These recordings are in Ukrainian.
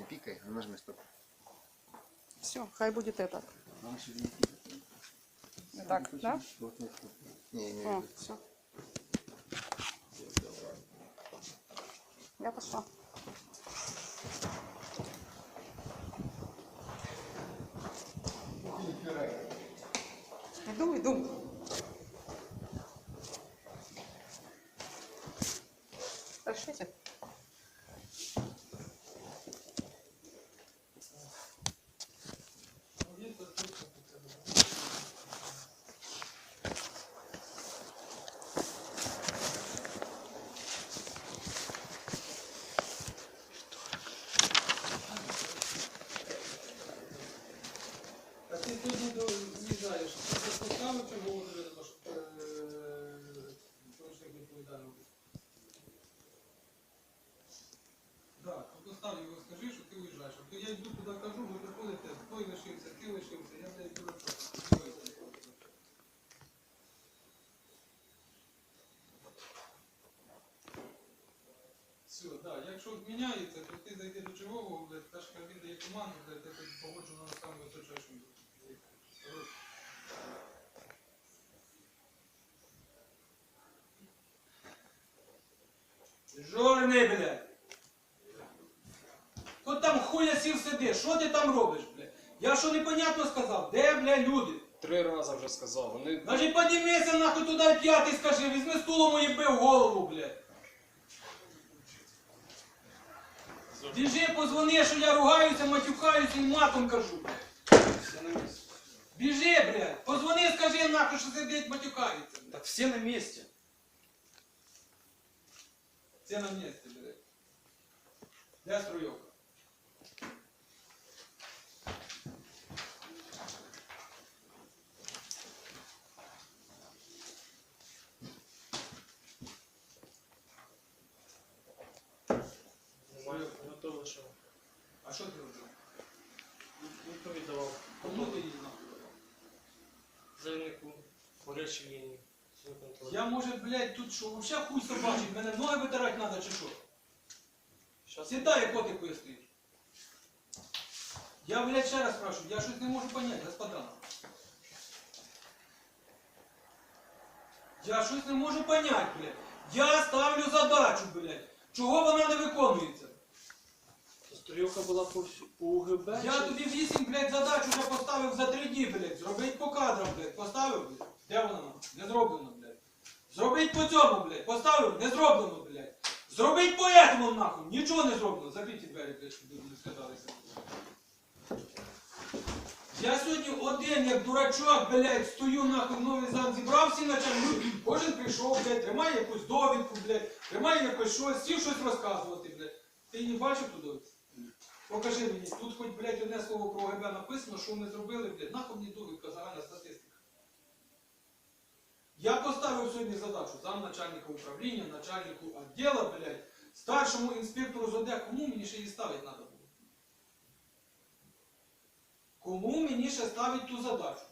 Не пікай, а нажми стоп. Все, хай буде так. Нам ще не пікати. Так, да? Вот, вот, вот. Не, не, О, все. Я пошла. Иду, иду. Решите. А ти сьогодні до- в'їжджаєш, ти це поставив чи голову тобі на маш- е, порушник відповідальності? Так, от постав його, скажи, що ти виїжджаєш. А то я йду туди кажу, ви приходите, той лишився, ти лишився, я блядь дурачок. Все, да, якщо міняється, то ти зайди до блядь, скажеш, що він дає команду, блядь, я тут погоджу на самому височайшому. Жорний, блядь. Хто там хуя сів сиди? Що ти там робиш, блядь? Я що непонятно сказав? Де, блядь, люди? Три рази вже сказав. Вони Значить, подивися нахуй туди п'ятий скажи, візьми стулом і бив голову, блядь. Біжи, позвони, що я ругаюся, матюкаюся і матом кажу, блядь. всі на місці. Біжи, блядь. Позвони, скажи нахуй, що сидить, матюкається. блядь. Так всі на місці. Це на місці, блядь. Де струйовка? Немає готово, що А що ти робив? відповідь давав. Кому ти її нахуй? давав? Заявнику по речі. Я може, блядь, тут що, вообще хуй собачий, мене ноги витирати треба чи що? Щас Сідай, котику стоїш. Я, блядь, ще раз спрашиваю, я щось не можу понять, господа. Я щось не можу понять, блядь. Я ставлю задачу, блядь. Чого вона не виконується? Стрілка була по, всю- по УГБ. Я тобі вісім, блядь, задач вже поставив за три дні, блядь. Зробить по кадрам, блядь. Поставив, блядь. Де вона? Не зроблено, блядь. Зробить по цьому, блядь. Поставив, не зроблено, блядь. Зробить по этому, нахуй. Нічого не зроблено. Закрийте двері, блядь, щоб не скаталися. Я сьогодні один, як дурачок, блядь, стою нахуй в новий зал, зібрав всі. Кожен прийшов, блядь, тримає якусь довідку, блядь, тримає якось щось, сів щось розказувати, блядь. Ти не бачив ту довідку? Покажи мені, тут хоч, блядь, одне слово про ОГБ написано, що ми зробили, блядь, нахуй мені довідка, загальна статистика. Я поставив сьогодні задачу замначальника управління, начальнику відділу, блядь, старшому інспектору ЗОД, кому мені ще її ставити треба було? Кому мені ще ставить ту задачу?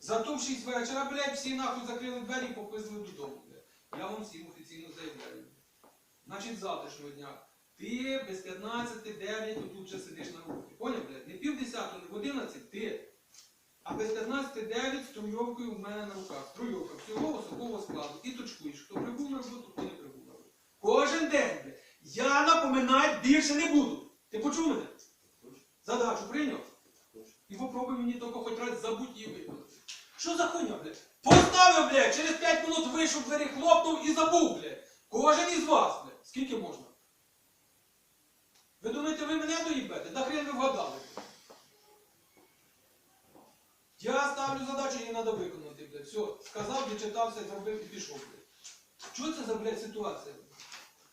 Зато в 6 вечора, блядь, всі нахуй закрили двері і попизли додому, блядь. Я вам всім офіційно заявляю. Значить, завтрашнього дня ти без 15 9 тут вже сидиш на роботі. Поняв, блядь? Не пів десятого, не в 11 ти. А без 15 9 струйовкою в мене на руках. Струйовка всього особового складу. І точкуєш, хто прибув на роботу, хто не прибув на роботу. Кожен день, блядь. Я напоминати більше не буду. Ти почув мене? Задачу прийняв? І попробуй мені тільки хоч раз забудь її виконати. Що за хуйня, блядь? Поставив, блядь, через 5 минут вийшов, двері хлопнув і забув, блядь. Кожен із вас, блядь. Скільки можна? Думаєте, ви мене доїбете? Да хрен ви вгадали. Я ставлю задачу, її треба виконати, блядь. Все, сказав, відчитався, зробив і пішов, блядь. Що це за, блядь, ситуація?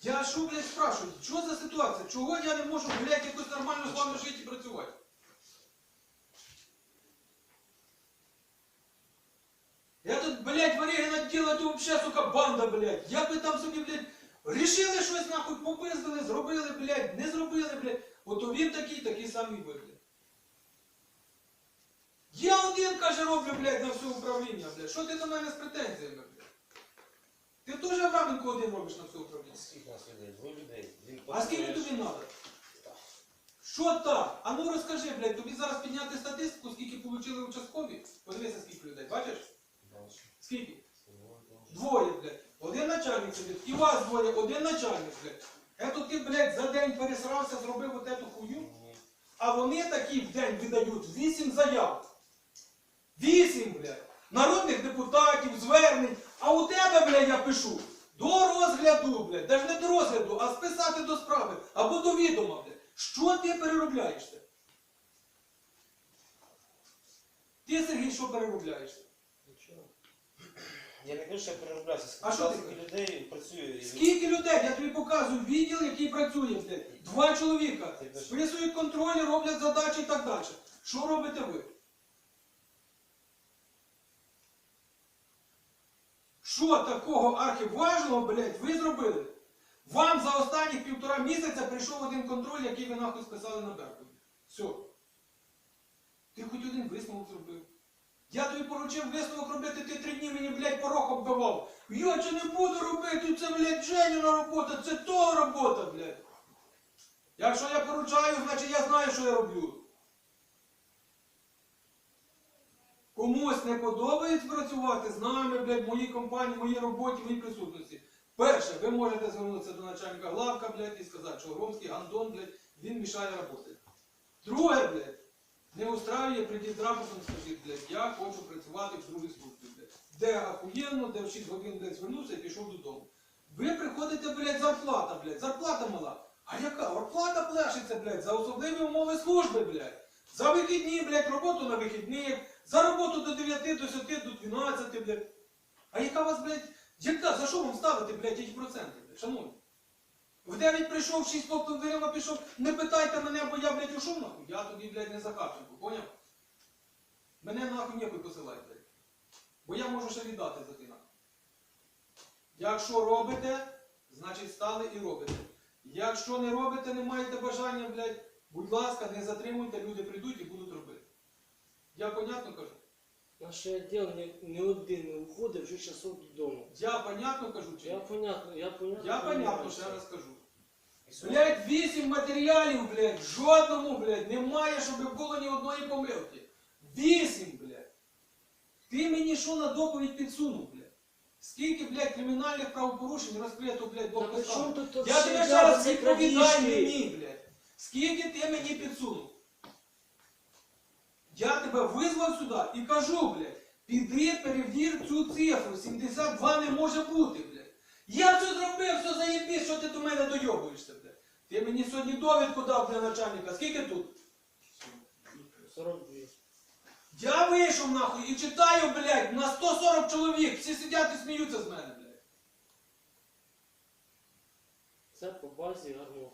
Я що, блядь, спрашиваю, що за ситуація? Чого я не можу, блядь, якось нормально з вами жити і працювати? Я тут, блядь, Варігина діла, то вообще, сука, банда, блядь. Як ви там собі, блядь, рішили щось, нахуй, попиздили, зробили, блядь, не зробили, блядь. Ото він такий, такий самий ви, блядь. Я один, каже, роблю, блядь, на все управління, блядь. Що ти до мене з претензіями, блядь? Ти теж Авраменко один робиш на все управління. Скільки нас людей? Двоє людей. Він А скільки тобі треба? Що так? А ну розкажи, блядь, тобі зараз підняти статистику, скільки отримали участкові? Подивися, скільки людей, бачиш? Скільки? Двоє, блядь. Один начальник сидить, і вас двоє, один начальник, блядь. Ето ти, блядь, за день пересрався, зробив от эту хую, а вони такі в день видають вісім заяв. Вісім, блядь. Народних депутатів, звернень. А у тебе, блядь, я пишу. До розгляду, блядь. Даже не до розгляду, а списати до справи. Або до відома, блядь. Що ти переробляєшся? Ти, Сергій, що переробляєшся? Нічого. Я не кажу, що я переробляюся. А що ти Скільки людей працює? і- Скільки людей? Я тобі показую відділ, який працює. Два чоловіка. Списують контролі, роблять задачі і так далі. Що робите ви? Що такого архіважного, блядь, ви зробили? Вам за останні півтора місяця прийшов один контроль, який ви нахуй списали на Беркуті. Все. Ти хоч один висновок зробив. Я тобі поручив висновок робити, ти три дні мені, блядь, порог оббивав. Я це не буду робити, це, блядь, Женіна робота, це то робота, блядь. Якщо я поручаю, значить я знаю, що я роблю. Комусь не подобається працювати з нами, блядь, в моїй компанії, в моїй роботі, в моїй присутності. Перше, ви можете звернутися до начальника главка, блядь, і сказати, що Громський гандон, блядь, він мішає роботи. Друге, блядь, не устраює, прийдіть з рапортом, скажіть, блядь, я хочу працювати в другій службі, блядь. Де ахуєнно, де в 6 годин, блядь, звернувся і пішов додому. Ви приходите, блядь, зарплата, блядь, зарплата мала. А яка? Зарплата плешиться, блядь, за особливі умови служби, блядь. За вихідні, блядь, роботу на вихідних, за роботу до 9, до 10, до 12, блядь. А яка вас, блядь, яка? За що вам ставити, блядь, ті проценти, блядь, шановні? В 9 прийшов, в 6 поки дверима пішов, не питайте мене, бо я, блядь, нахуй. Я тобі, блядь, не за капельку, поняв? Мене нахуй ніякої посилай, блядь. Бо я можу ще віддати за ти нахуй. Якщо робите, значить стали і робите. Якщо не робите, не маєте бажання, блядь, будь ласка, не затримуйте, люди прийдуть і будуть робити. Я понятно кажу? Наше відділ ні, ні один не уходить вже часов додому. Я понятно кажу чи Я понятно, я понятно. Я понятно, ще раз кажу. Блять, вісім матеріалів, блядь, жодному, блядь, немає, щоб було ні одної помилки. Вісім, блядь. Ти мені що на доповідь підсунув, блядь? Скільки, блядь, кримінальних правопорушень розкрито, блядь, Та Бог тут Я тебе ще раз це мені, блядь. Скільки ти мені підсунув? Я тебе визвав сюди і кажу, блядь, піди перевір цю цифру. 72 не може бути, блядь. Я все зробив, все заєбісь, що ти до мене дойобуєшся, блядь. Ти мені сьогодні довідку дав для начальника. Скільки тут? 42. Я вийшов нахуй і читаю, блядь, на 140 чоловік. Всі сидять і сміються з мене, блядь. Це по базі гарно.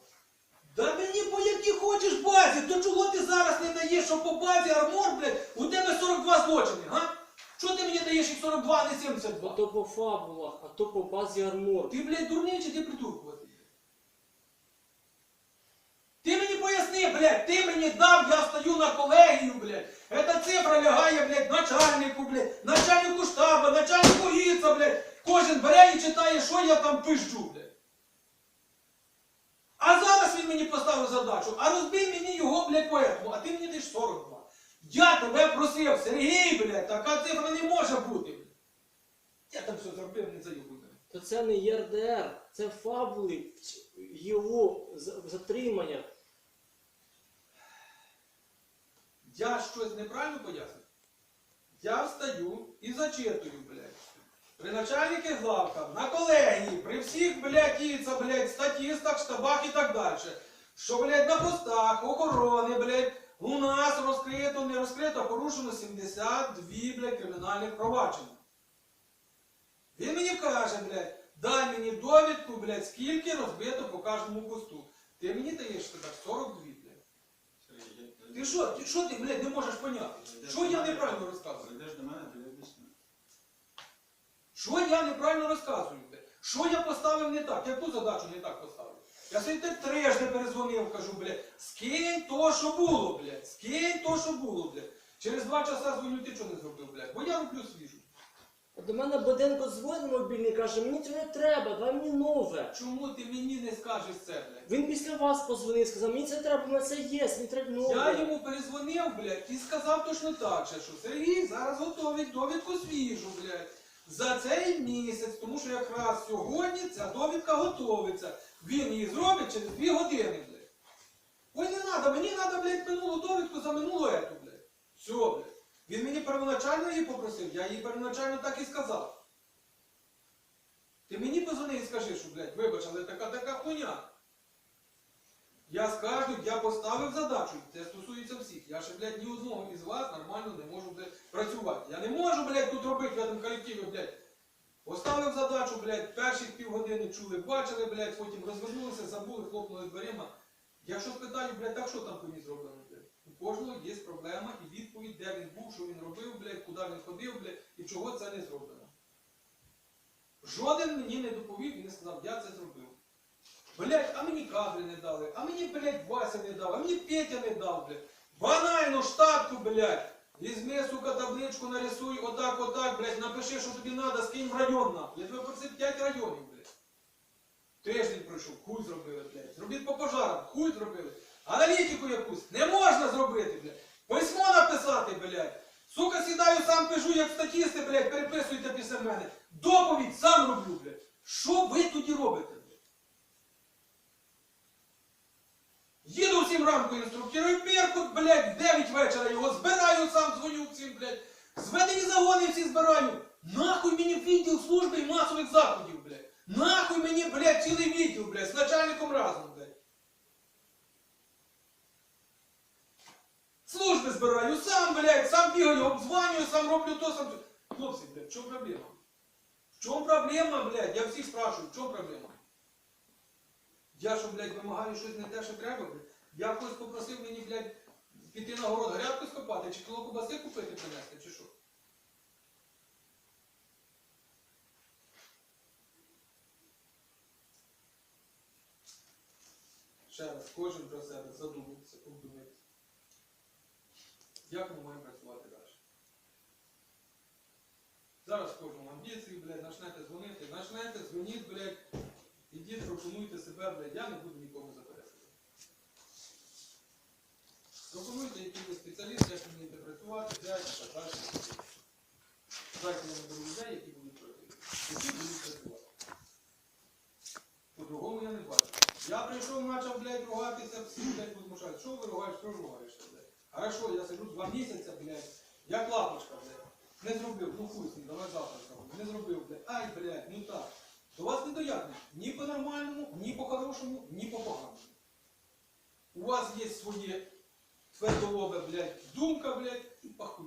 Да мені по якій хочеш базі, то чого ти зараз не даєш, що по базі армор, блядь, у тебе 42 злочини, га? Що ти мені даєш їх 42, а не 72? То по фабулах, а то по базі армор. Ти, блядь, дурний чи ти придуркувати? Ти мені поясни, блядь, ти мені дав, я стою на колегію, блядь. Эта цифра лягає, блядь, начальнику, блядь, начальнику штабу, начальнику ГІЦа, блядь. Кожен бере і читає, що я там пизджу, блядь. А зараз він мені поставив задачу, а розбий мені його, блядь, поетому, а ти мені даєш 42. Я тебе просив, Сергій, блядь, така цифра не може бути, блядь. Я там все зробив, не мене. То це не ЄРДР, це фабули його затримання. Я щось неправильно пояснив? Я встаю і зачитую, блядь. При начальнике главка, на колегії, при всіх, блядь, іца, блядь, статистах, штабах і так далі. Що, блядь, на постах, охорони, блядь, у нас розкрито, не розкрито, порушено 72, блядь, кримінальних провадження. Він мені каже, блядь, дай мені довідку, блядь, скільки розбито по кожному посту. Ти мені даєш так 42, блядь. Ти що, ти що ти, блядь, не можеш поняти? Що я неправильно розказую? Прийдеш до мене, то я об'ясню. Що я неправильно розказую? блядь? Що я поставив не так? Яку задачу не так поставив? Я так трижди перезвонив, кажу, блядь, скинь то, що було, блядь, скинь то, що було, блядь. Через два часа дзвоню, ти що не зробив, блядь? Бо я роблю свіжу. До мене Боденко дзвонить мобільний, каже, мені це не треба, дай мені нове. Чому ти мені не скажеш це, блядь? Він після вас позвонив, сказав, мені це треба, мене це є, мені треба нове. Я йому перезвонив, блядь, і сказав точно так, же, що Сергій зараз готовить довідку свіжу, блядь. За цей місяць, тому що якраз сьогодні ця довідка готовиться. Він її зробить через дві години, блядь. Ой, не треба, мені треба, блядь, минулу довідку за минулу ету, блядь. Все, блядь. Він мені первоначально її попросив, я їй первоначально так і сказав. Ти мені позвони і скажи, що, блядь, вибач, але така така хуйня. Я скажу, я поставив задачу, це стосується всіх. Я ще, блядь, ні одного із вас нормально не можу, блядь, працювати. Я не можу, блядь, тут робити в цьому колективі, блядь. Поставив задачу, блядь, перші півгодини чули, бачили, блядь, потім розвернулися, забули, хлопнули дверима. Якщо спитаю, блядь, так що там ній зроблено? У кожного є проблема і відповідь, де він був, що він робив, блядь, куди він ходив, блядь, і чого це не зроблено. Жоден мені не доповів і не сказав, я це зробив. Блять, а мені кадри не дали, а мені, блять, Вася не дав, а мені Петя не дав, блядь. Банально штатку, блядь. Візьми, сука, табличку, нарисуй, отак, отак, блядь, напиши, що тобі треба, скинь в район, нахуй. Я тебе просив 5 районів, блядь. Тиждень пройшов, хуй зробили, блядь. Зробіть по пожарам, хуй зробили. Аналітику якусь не можна зробити, блядь. Письмо написати, блядь. Сука, сідаю, сам пишу, як статісти, блядь, переписуйте після мене. Доповідь сам роблю, блядь. Що ви тоді робите, блядь? Їду всім ранку інструкторую Беркут, блядь, в 9 вечора його збираю, сам дзвоню всім, блядь. Зведені загони всі збираю. Нахуй мені відділ служби і масових заходів, блядь. Нахуй мені, блядь, цілий відділ, блядь, з начальником разом, блядь. Служби збираю, сам, блядь, сам бігаю, обзванюю, сам роблю то, сам. Хлопці, блядь, в чому проблема? В чому проблема, блядь? Я всіх спрашиваю, в чому проблема? Я що, блядь, вимагаю щось не те, що треба, блядь. Я хтось попросив мені, блядь, піти на город грядку скопати, чи кіло кубаси купити принести, чи що? Ще раз, кожен про себе задумайтеся, обдумайтеся. Як ми маємо працювати далі? Зараз кожному амбіції, блядь, почнете дзвонити, почнете, дзвоніть, блядь, ідіть, пропонуйте себе, блядь, я не буду нікому заперечувати. Пропонуйте якийсь спеціаліст, як вмієте працювати, взяти, так далі. Дайте наберу людей, які будуть працювати. Які будуть працювати. По-другому я не бачу. Я прийшов, почав, блядь, ругатися, всі, блядь, возмущають. Що ви ругаєш, що ругаєшся? Хорошо, я сижу два місяці, блядь, як лапочка, блядь. Не зробив, ну хуй з ним, давай завтра зробимо. Не зробив, блядь. Ай, блядь, ну так. До вас не доярне Ні по-нормальному, ні по-хорошому, ні по-поганому. У вас є своє твердолобе, блядь, думка, блядь, і похуй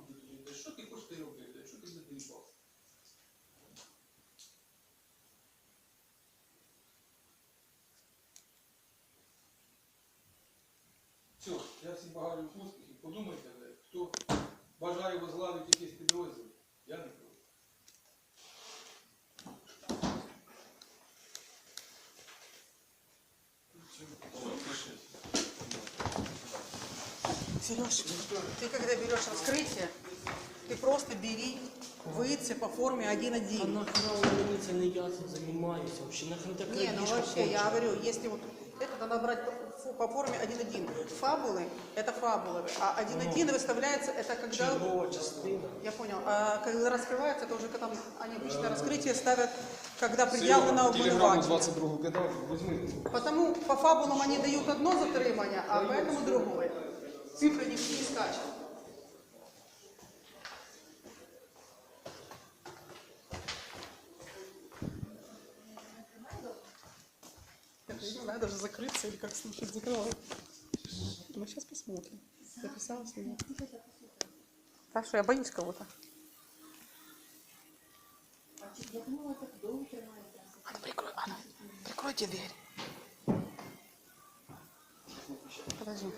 Сереж, ты когда берешь раскрытие, ты просто бери ВИЦ по форме А 1.1. нахрена мені це не я цим займаюся? Вообще, нахрен така Не, ну діжка вообще, я кончена? говорю, если вот это надо брать по, фу- по форме 1.1. Фабулы, это фабулы, а 1.1 выставляется, это когда... Чергова частина. Я понял. А когда раскрывается, это уже когда там они обычно раскрытие ставят, когда предъявлено Телеграмму обвинувачення. 22 кидав, візьми. Потому по фабулам они дают одно затримання, а по этому другое. Цифры не, не. Это не надо же закрыться или как слушать закрывать. Ну сейчас посмотрим. Записалась ли я? Что я боюсь кого-то. Анна, прикрой, Анна, прикройте дверь. Подожди.